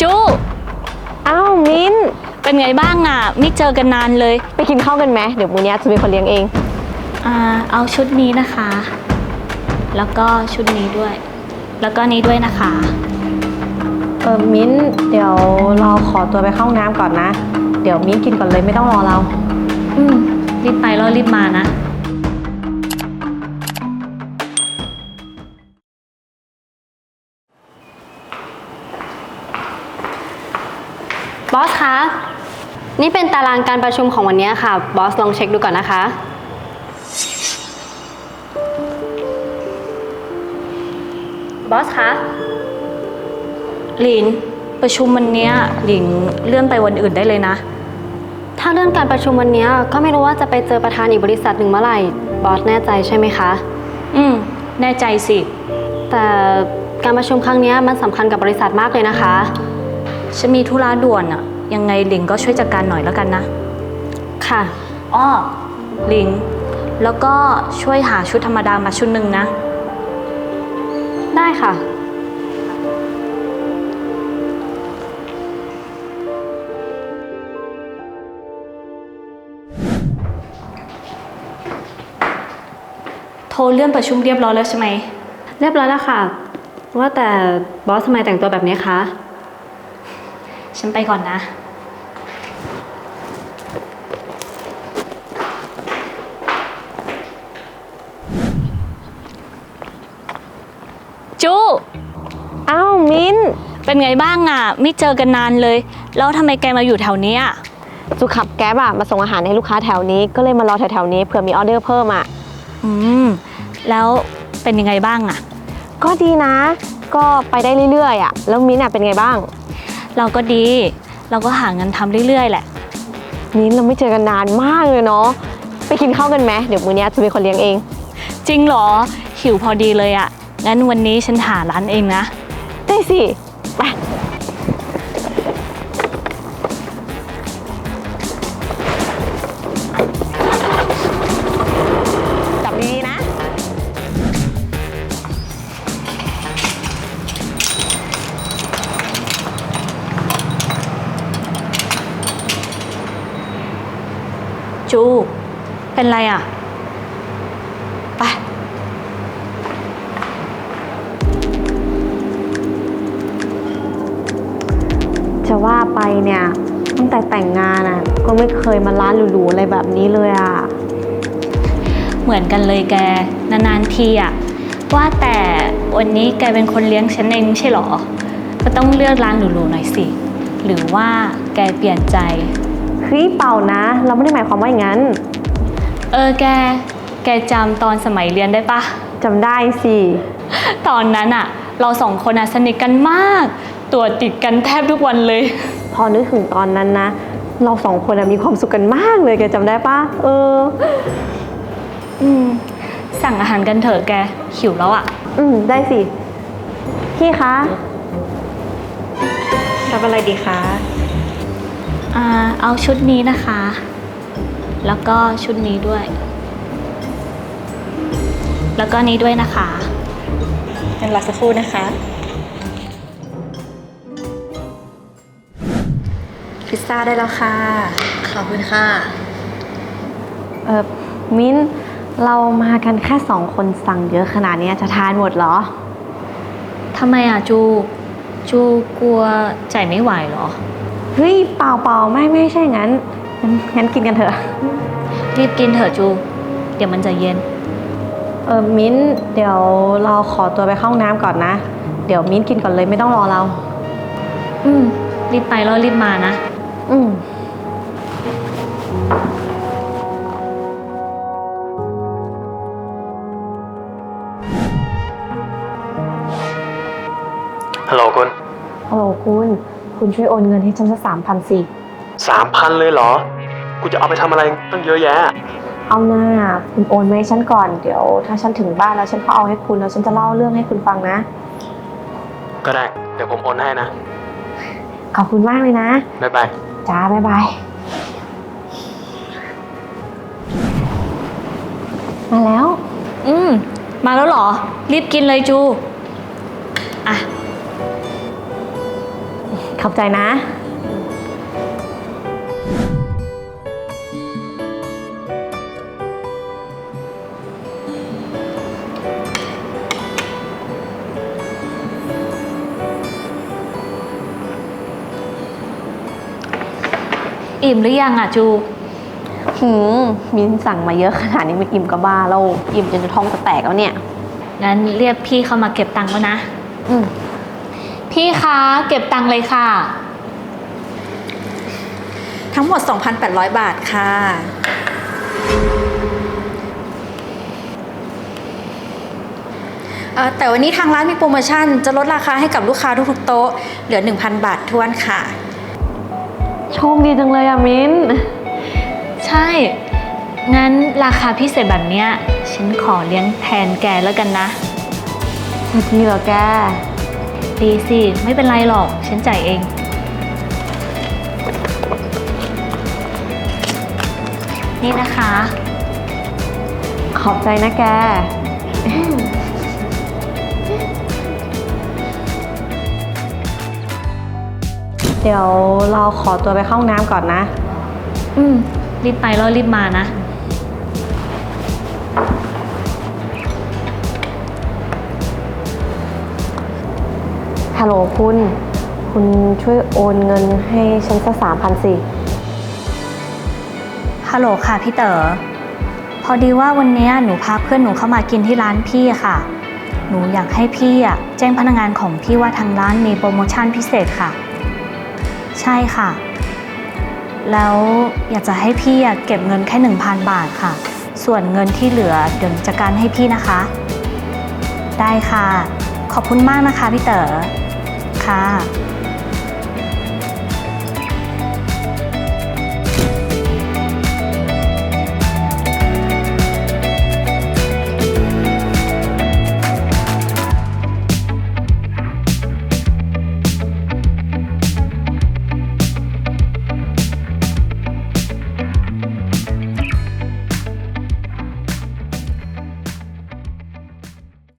จูอ้าวมิ้น เป็นไงบ้างอะ ไม่เจอกันนานเลย ไปกินข้าวกันไหมเดี๋ยวมื้อนี้จะเป็นคนเลี้ยงเอง อ่า เอาชุดนี้นะคะ แล้วก็ชุดนี้ด้วย แล้วก็นี้ด้วยนะคะ เออมิ้น เดี๋ยวเราขอตัวไปเข้าห้องน้ำก่อนนะ เดี๋ยวมิ้นกินก่อนเลยไม่ต้องรอเรา อืม รีบไปแล้วรีบมานะ บอสคะ นี่เป็นตารางการประชุมของวันนี้ค่ะ บอสลองเช็คดูก่อนนะคะ บอสคะ หลินประชุมวันเนี้ยหลินเลื่อนไปวันอื่นได้เลยนะ ถ้าเรื่องการประชุมวันนี้ก็ไม่รู้ว่าจะไปเจอประธานอีกบริษัทหนึ่งเมื่อไหร่ บอสแน่ใจใช่ไหมคะ อืม แน่ใจสิ แต่การประชุมครั้งนี้มันสำคัญกับบริษัทมากเลยนะคะ ฉันมีธุระด่วนอะยังไงหลิงก็ช่วยจัดการหน่อยแล้วกันนะ ค่ะ อ้อหลิง แล้วก็ช่วยหาชุดธรรมดามาชุดหนึ่งนะ ได้ค่ะ โทรเลื่อนประชุมเรียบร้อยแล้วใช่ไหม เรียบร้อยแล้วค่ะ ว่าแต่บอสทำไมแต่งตัวแบบนี้คะ ฉันไปก่อนนะ จู อ้าวมิ้น เป็นไงบ้างอะ ไม่เจอกันนานเลย แล้วทำไมแกมาอยู่แถวเนี้ยจูขับแก๊บอะมาส่งอาหารให้ลูกค้าแถวนี้ ก็เลยมารอแถวๆนี้เผื่อมีออเดอร์เพิ่มอะอืม แล้วเป็นยังไงบ้างอะ ก็ดีนะ ก็ไปได้เรื่อยๆอะแล้วมิ้นอะเป็นไงบ้าง เราก็ดี เราก็หางานทำเรื่อยๆ แหละ มิ้นเราไม่เจอกันนานมากเลยเนาะไปกินข้าวกันไหมเดี๋ยวมื้อนี้จะเป็นคนเลี้ยงเอง จริงเหรอ หิวพอดีเลยอะงั้นวันนี้ฉันหาร้านเองนะ ได้สิ ไป จู เป็นไรอะ ไป จะว่าไปเนี่ย ตั้งแต่แต่งงานอะ ก็ไม่เคยมาร้านหรูๆอะไรแบบนี้เลยอะ เหมือนกันเลยแก นานๆทีอะ ว่าแต่วันนี้แกเป็นคนเลี้ยงฉันเองไม่ใช่เหรอ ก็ต้องเลือกร้านหรูๆหน่อยสิ หรือว่าแกเปลี่ยนใจ ฮ้ยเปล่านะ เราไม่ได้หมายความว่าอย่างนั้นเออแก แกจำตอนสมัยเรียนได้ปะ จำได้สิ ตอนนั้นอะเราสองคนอะสนิทกันมาก ตัวติดกันแทบทุกวันเลย พอนึกถึงตอนนั้นนะ เราสองคนอะมีความสุขกันมากเลยแกจำได้ปะเออ อืม สั่งอาหารกันเถอะแก หิวแล้วอะอืม ได้สิ พี่คะรับอะไรดีคะ อ่าเอาชุดนี้นะคะ แล้วก็ชุดนี้ด้วย แล้วก็นี้ด้วยนะคะงั้นรอสักครู่นะคะ พิซซ่าได้แล้วค่ะ ขอบคุณค่ะ เออมิ้นเรามากันแค่สองคนสั่งเยอะขนาดนี้จะทานหมดเหรอ ทำไมอะจู จูกลัวใจายไม่ไหวเหรอ เฮ้ยเปล่าเปล่าไม่ไม่ใช่งั้นงั้น งั้นกินกันเถอะ รีบกินเถอะจู เดี๋ยวมันจะเย็น เออมิ้นเดี๋ยวเราขอตัวไปเข้าห้องน้ำก่อนนะ เดี๋ยวมิ้นกินก่อนเลยไม่ต้องรอเรา อืม รีบไปแล้วรีบมานะ อืมฮัลโหลคุณ ฮัลโหลคุณ คุณช่วยโอนเงินให้ฉันสักสามพันสิ สามพันเลยเหรอ กูจะเอาไปทำอะไรตั้งเยอะแยะ เอาหน้าคุณโอนมาให้ฉันก่อน เดี๋ยว ถ้าฉันถึงบ้านแล้วฉันก็เอาให้คุณแล้วฉันจะเล่าเรื่องให้คุณฟังนะ ก็ได้ เดี๋ยวผมโอนให้นะ ขอบคุณมากเลยนะ บ๊ายบาย จ้าบ๊ายบายมาแล้ว อืม มาแล้วเหรอ รีบกินเลยจู อะ ขอบใจนะ อิ่มหรือยังอะจู หืมมิ้นสั่งมาเยอะขนาดนี้ไม่อิ่มก็บ้าแล้ว อิ่มจนจะท้องจะแตกแล้วเนี่ย งั้นเรียกพี่เข้ามาเก็บตังค์แล้วนะ อืม พี่คะเก็บตังค์เลยค่ะ ทั้งหมด 2,800 บาทค่ะ เอ่อแต่วันนี้ทางร้านมีโปรโมชั่น จะลดราคาให้กับลูกค้าทุกๆโต๊ะ เหลือ 1,000 บาททวนค่ะ โชคดีจังเลยอะมิ้น ใช่ งั้นราคาพิเศษแบบเนี้ย ฉันขอเลี้ยงแทนแกแล้วกันนะจะดีเหรอแก ดีสิ ไม่เป็นไรหรอก ฉันจ่ายเอง นี่นะคะ ขอบใจนะแก เดี๋ยวเราขอตัวไปเข้าห้องน้ำก่อนนะ อืม รีบไปแล้วรีบมานะ ฮัลโหลคุณ คุณช่วยโอนเงินให้ฉันสักสามพันสิ ฮัลโหลค่ะพี่เต๋อ พอดีว่าวันนี้หนูพาเพื่อนหนูเข้ามากินที่ร้านพี่ค่ะ หนูอยากให้พี่อะแจ้งพนักงานของพี่ว่าทางร้านมีโปรโมชั่นพิเศษค่ะ ใช่ค่ะ แล้วอยากจะให้พี่อะเก็บเงินแค่ 1,000 บาทค่ะ ส่วนเงินที่เหลือเดี๋ยวจัดการให้พี่นะคะ ได้ค่ะ ขอบคุณมากนะคะพี่เต๋อ ค่ะ